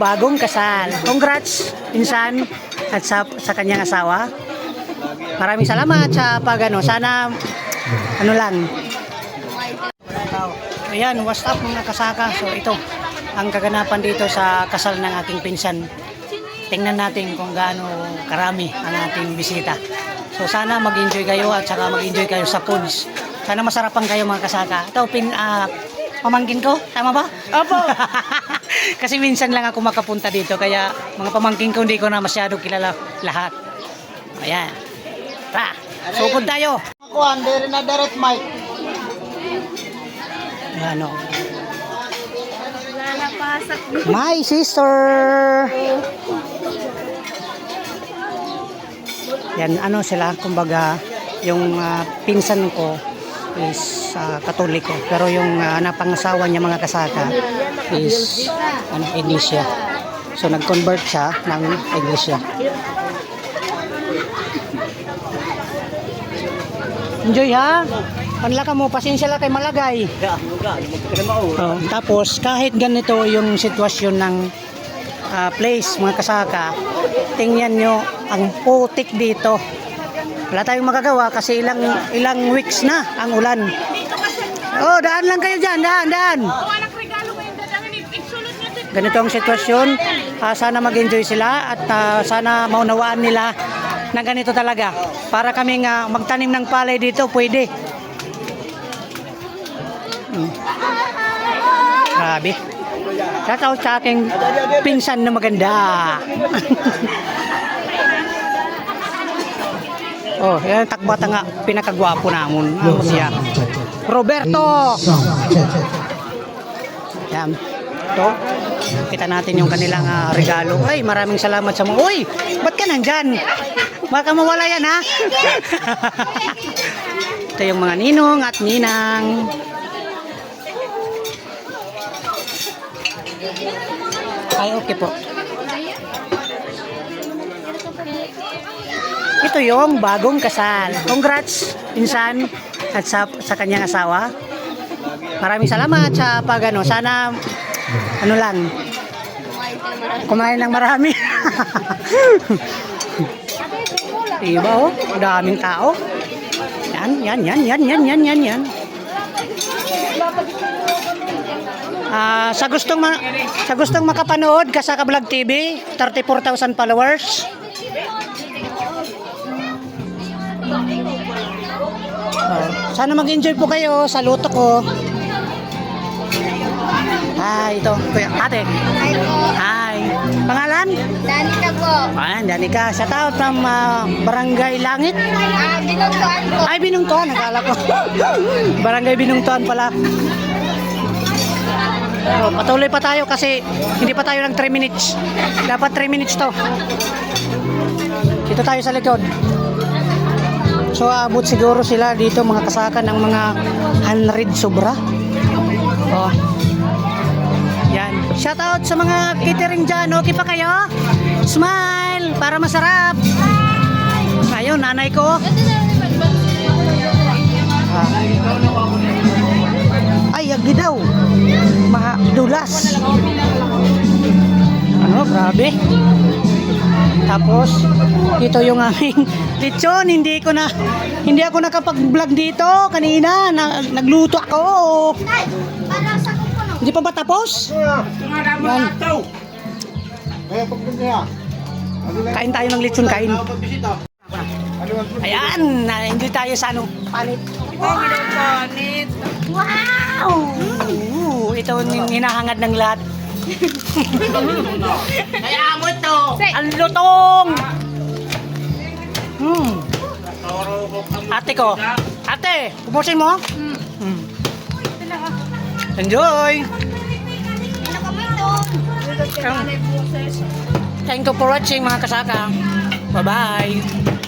bagong kasal. Congrats, insan, at sa, sa kanyang asawa. Maraming salamat sa pag ano. Sana, ano lang. Ayan, what's up mga kasaka? So ito, ang kaganapan dito sa kasal ng aking pinsan. Tingnan natin kung gaano karami ang ating bisita. So sana mag-enjoy kayo at saka mag-enjoy kayo sa foods. Sana masarapan kayo mga kasaka. Ito, pin, ah, pamangkin ko, tama ba? Opo. Kasi minsan lang ako makapunta dito kaya mga pamangkin ko hindi ko na masyado kilala lahat. Ayan. Tara, sukod tayo. Ako, hindi na direct mic. Ayan o. Lalapasak. My sister! Yan, ano sila, kumbaga, yung ah, pinsan ko is ah, katoliko. Pero yung ah, napangasawa niya mga kasaka is ano, iglesia. So nag-convert siya ng iglesia. Enjoy ha! Panla ka mo, pasensya lang kay malagay. Oh, tapos kahit ganito yung sitwasyon ng ah, place mga kasaka, tingnan nyo ang putik dito. Wala tayong magagawa kasi ilang ilang weeks na ang ulan. Oh, daan lang kayo dyan, daan, daan. Ganito ang sitwasyon. Ah, sana mag-enjoy sila at ah, sana maunawaan nila na ganito talaga. Para kaming ah, magtanim ng palay dito, pwede. Grabe. Shout out sa aking pinsan na maganda. oh, yan takbata nga pinakagwapo namon. Ano siya? Roberto! Yan. Ito. Kita natin yung kanilang ah, regalo. Ay, maraming salamat sa mga. Uy! Ba't ka nandyan? Baka mawala yan, ha? Ito yung mga ninong at ninang. Ay, okay po. Ito yung bagong kasal. Congrats, insan, at sa, sa kanyang asawa. Maraming salamat sa pag ano. Sana, ano lang, kumain ng marami. diba oh? Daming tao. Yan, yan, yan, yan, yan, yan, yan, yan. Ah, sa gustong ma- sa gustong makapanood Kasaka Vlog TV, 34,000 followers. Sana mag-enjoy po kayo sa luto ko. Hi, ito. Kuya, ate. Hi po. Hi. Pangalan? Danica po. Ah, Danica. Shout out from ah, Barangay Langit. Ah, binuntuan po. Ay, Binungtuan. Nakala ko. Barangay Binungtuan pala. Oh, patuloy pa tayo kasi hindi pa tayo ng 3 minutes. Dapat 3 minutes to. Dito tayo sa likod. So, abot siguro sila dito mga kasakan ng mga 100 sobra. Oh. Yan. Shout out sa mga catering dyan. Okay pa kayo? Smile para masarap. Ayun, nanay ko. Ah. Ay, yagi daw. Madulas. Ano, grabe. Tapos, ito yung aming lechon. Hindi ko na, hindi ako nakapag-vlog dito kanina. Na, nagluto ako. Hindi pa ba tapos? Yan. Kain tayo ng lechon, kain. Ayan, na-enjoy tayo sa ano, panit. Wow! Ito yung hinahangad ng lahat. Kaya mo ito! Ang lutong! Hmm. Ate ko. Ate, pupusin mo? Hmm. Enjoy! Thank you for watching mga kasaka. Bye-bye!